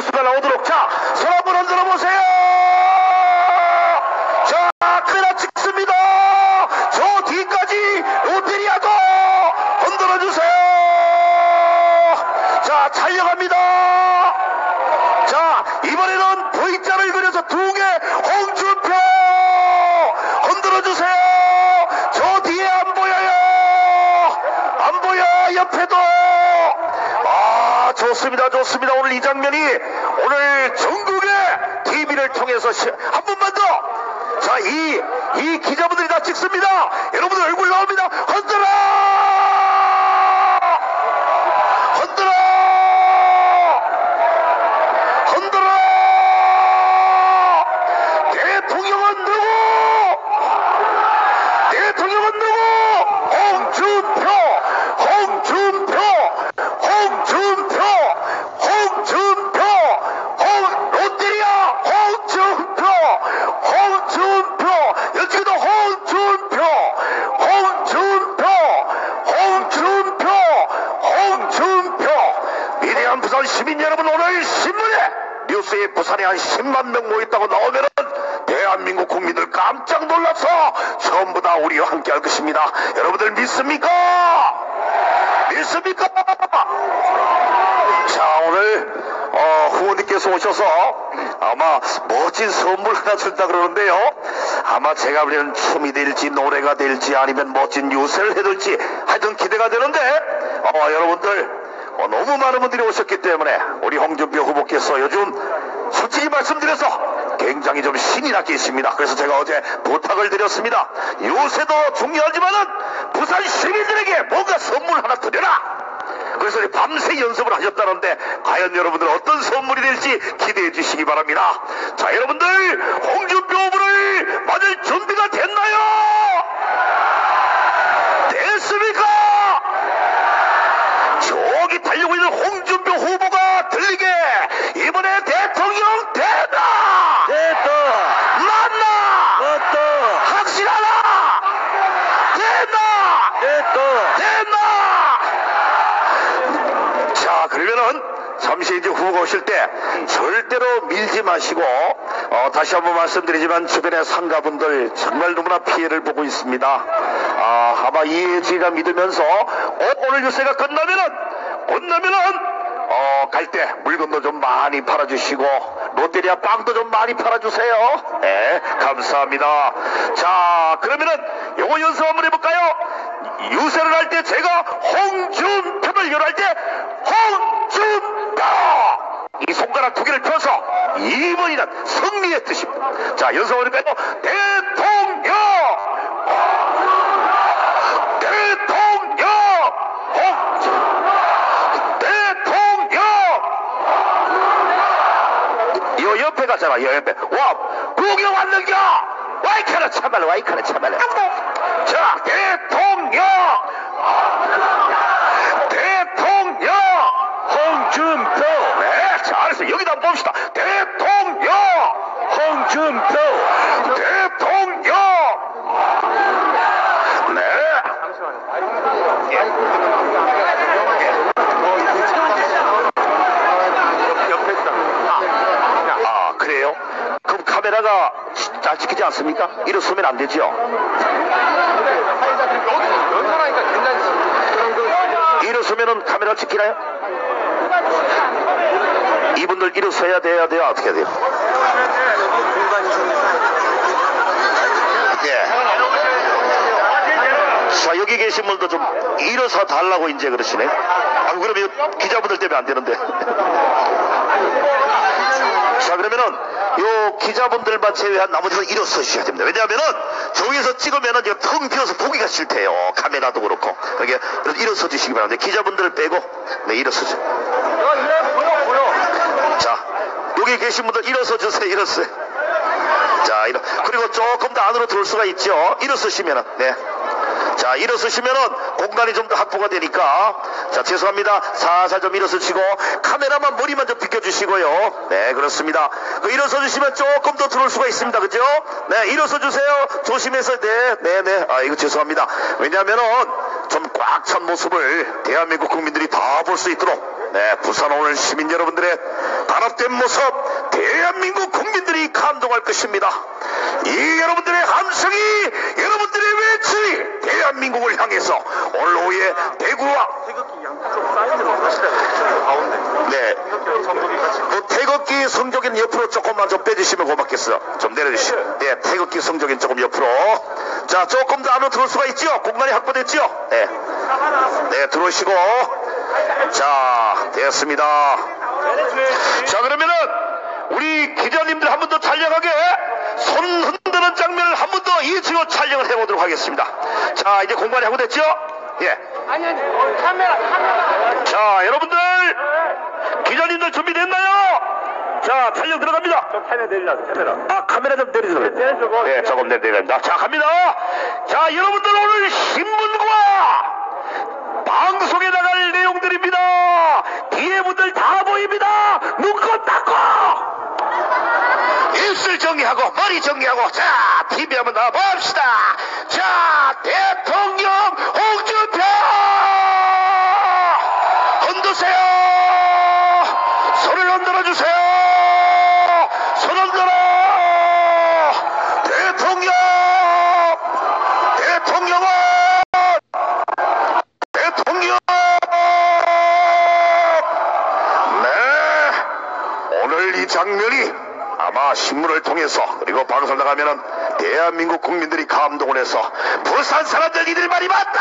뉴스가 나오도록 자, 손 한번 흔들어 보세요. 자, 카메라 찍습니다. 저 뒤까지 롯데리아도 흔들어 주세요. 자, 촬영합니다. 자, 이번에는 V자를 그려서 두 개 홍준표 흔들어 주세요. 저 뒤에 안 보여요. 안 보여 옆에도 아 좋습니다 좋습니다. 오늘 이 장면이 오늘 전국의 TV를 통해서 시- 한 번만 더 자 이 이 기자분들이 다 찍습니다. 여러분들 얼굴 나옵니다. 흔들어 흔들어 대통령은 누구 대통령은 누구? 홍준표! 홍준표! 홍준표! 홍준표! 홍, 롯데리아! 홍준표! 홍준표! 여기도 홍준표! 홍준표! 홍준표! 홍준표! 위대 한 부산 시민 여러분 오늘 신문에 뉴스에 부산에 한 10만 명 모였다고 나오면은 대한민국 국민들 깜짝 놀라서 전부 다 우리와 함께 할 것입니다. 여러분들 믿습니까? 믿습니까? 자, 오늘, 어, 후보님께서 오셔서 아마 멋진 선물 하나 준다 그러는데요. 아마 제가 부르는 춤이 될지 노래가 될지 아니면 멋진 유세를 해둘지 하여튼 기대가 되는데, 어, 여러분들, 어, 너무 많은 분들이 오셨기 때문에 우리 홍준표 후보께서 요즘 솔직히 말씀드려서 굉장히 좀 신이 나게 있습니다. 그래서 제가 어제 부탁을 드렸습니다. 요새도 중요하지만은 부산 시민들에게 뭔가 선물 하나 드려라. 그래서 밤새 연습을 하셨다는데 과연 여러분들 어떤 선물이 될지 기대해 주시기 바랍니다. 자 여러분들 홍준표 후보를 맞을 준비가 됐나요? 됐습니까? 저기 달리고 있는 홍준표 후보가 들리게 이번에 대통령 됐다! 됐다! 맞나? 맞다! 확실하나? 됐나? 됐다! 됐나? 자, 그러면은 잠시 이제 후보가 오실 때 절대로 밀지 마시고 어, 다시 한번 말씀드리지만 주변의 상가분들 정말 너무나 피해를 보고 있습니다. 아, 아마 이해지가 믿으면서 어, 오늘 유세가 끝나면은 끝나면은 어, 갈 때 물건도 좀 많이 팔아주시고 롯데리아 빵도 좀 많이 팔아주세요. 네, 감사합니다. 자, 그러면은 요거 연습 한번 해볼까요? 유세를 할 때 제가 홍준표를 열할 때 홍준표 이 손가락 두 개를 펴서 2번이란 승리의 뜻입니다. 자, 한번 해볼까요? 대통령! 대통령! 홍 대통령! 요 옆에 가잖아 요 옆에 와 구경 왔는겨? 와이카라 참말로 와이카라 참말로. 자 대통령 대통령 홍준표! 네 잘했어 여기다 봅시다 대통령 홍준표! 대통령 네 아, 그래요? 그럼 카메라가 잘 찍히지 않습니까? 일어서면 안 되죠? 일어서면은 카메라 찍히나요? 이분들 일어서야 돼야 돼요? 어떻게 돼요? 예. 자, 여기 계신 분도 좀 일어서 달라고 이제 그러시네. 아, 그러면 기자분들 때문에 안 되는데. 자, 그러면은 요 기자분들만 제외한 나머지는 일어서셔야 됩니다. 왜냐하면은 저기서 찍으면은 이제 텅 비어서 보기가 싫대요. 카메라도 그렇고. 그러니까 일어서 주시기 바랍니다. 기자분들 빼고 네, 일어서죠. 자, 여기 계신 분들 일어서 주세요. 일어서요. 자, 일어. 그리고 조금 더 안으로 들어올 수가 있죠. 일어서시면은, 네. 자, 일어서시면은 공간이 좀 더 확보가 되니까. 자, 죄송합니다. 살살 좀 일어서시고, 카메라만 머리만 좀 비켜주시고요. 네, 그렇습니다. 그 일어서 주시면 조금 더 들어올 수가 있습니다. 그죠? 네, 일어서 주세요. 조심해서, 네, 네, 네. 아, 이거 죄송합니다. 왜냐면은 좀 꽉 찬 모습을 대한민국 국민들이 다 볼 수 있도록 네, 부산 오늘 시민 여러분들의 단합된 모습, 대한민국 국민들이 감동할 것입니다. 이 여러분들의 함성이, 외침이 대한민국을 향해서 오늘 오후에 대구와 네, 그 태극기 성적인 옆으로 조금만 좀 빼주시면 고맙겠어요. 좀 내려주시죠. 네, 태극기 성적인 조금 옆으로. 자, 조금 더 안으로 들어올 수가 있죠? 공간이 확보됐죠? 네. 네, 들어오시고. 자, 됐습니다. 자, 그러면은, 우리 기자님들 한 번 더 촬영하게 손 흔 드는 장면을 한 번더 2층으로 촬영을 해보도록 하겠습니다. 자, 이제 공간이 확보됐죠? 예. 아니 아니 카메라 카메라 자, 여러분들, 기자님들 준비됐나요? 자, 촬영 들어갑니다. 카메라 내리라, 카메라. 아, 카메라 좀 내리세요. 내려주고. 네, 조금 내려갑니다. 자, 갑니다. 자, 여러분들 오늘 신문과 방송에 나갈 내용들입니다. 뒤에 분들 다 보입니다. 눈꺼 닦고! 입술 정리하고 머리 정리하고 자 TV 한번 나와봅시다. 자 대통령 홍준표! 흔드세요! 손을 흔들어 주세요! 손 흔들어! 대통령! 대통령은! 대통령! 네 오늘 이 장면이 아마 신문을 통해서 그리고 방송 나가면은 대한민국 국민들이 감동을 해서 부산 사람들 이들 말이 맞다!